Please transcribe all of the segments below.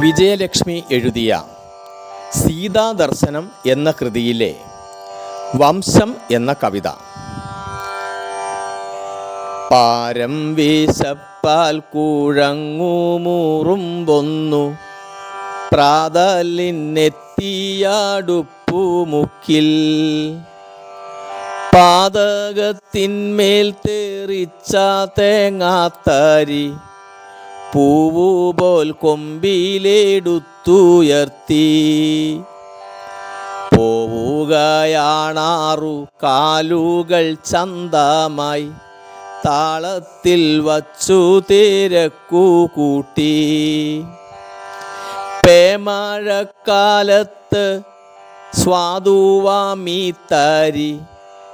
വിജയലക്ഷ്മി എഴുതിയ സീതാദർശനം എന്ന കൃതിയിലെ വംശം എന്ന കവിത. പാരം വീശപ്പാൽ കൂഴങ്ങുമൂറുമ്പൊന്നു പ്രാതലിനെത്തിയാടുപ്പുമുക്കിൽ പാതകത്തിന്മേൽ തേറിച്ച തേങ്ങാത്തരി പൂവുപോൽ കൊമ്പിലെടുത്തുയർത്തി. പോവുകയാണാറു കാലുകൾ ചന്തമായി താളത്തിൽ വച്ചു തിരക്കു കൂട്ടി. പേമഴക്കാലത്ത് സ്വാദുവാമീ തരി.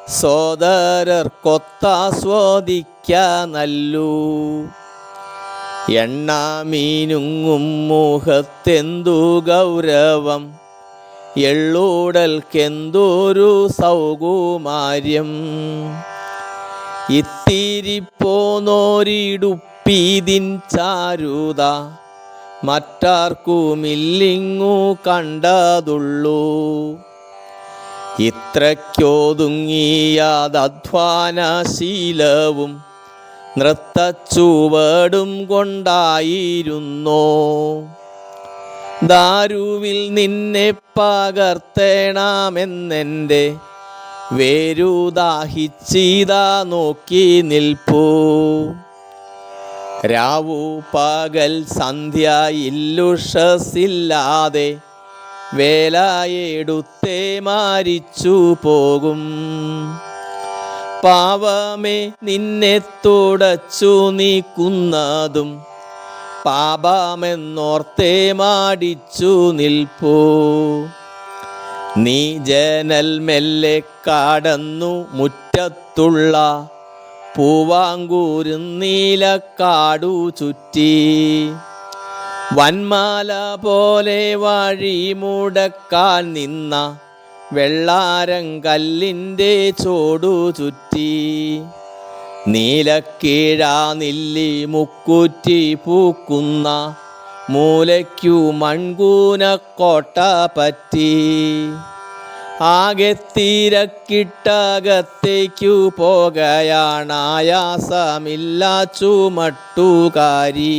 സോദരർക്കൊത്താസ്വദിക്ക നല്ലു. എണ്ണ മീനുങ്ങും മുഖത്തെന്തു ഗൗരവം? എള്ളൂടൽക്കെന്തോരു സൗകുമാര്യം? ഇത്തിരിപ്പോന്നോരിടുപ്പീതിൻ ചാരുത മറ്റാർക്കുമില്ലിങ്ങു കണ്ടതുള്ളൂ. ഇത്രയ്ക്കോതുങ്ങിയതധ്വാനശീലവും നൃത്തച്ചുവടും കൊണ്ടായിരുന്നോ. ദാരുവിൽ നിന്നെ പകർത്തേണമെന്നെന്റെ വേരുദാഹിച്ചീതാ നോക്കി നിൽപ്പൂ. രാവു പകൽ സന്ധ്യ ഇല്ലുഷസില്ലാതെ വേലായെടുത്തേ മാരിച്ചു പോകും. പാവമേ നിന്നെ തുടച്ചു നീക്കുന്നതും പാപമെന്നോർത്തേ മാടിച്ചു നിൽപ്പൂ. നീ ജനൽ മെല്ലെ കാടന്നു മുറ്റത്തുള്ള പൂവാങ്കൂരും നീലക്കാടു ചുറ്റി. വന്മാല പോലെ വഴി മുടക്കാൻ നിന്ന വെള്ളാരങ്കല്ലിന്റെ ചോടു ചുറ്റി നീലക്കീഴാ നില്ലി മുക്കൂറ്റി പൂക്കുന്ന മൂലയ്ക്കു മൺകൂനക്കോട്ട പറ്റി. ആകെ തീരക്കിട്ടകത്തേക്കു പോകയാണായാസമില്ല ചുമട്ടുകാരി.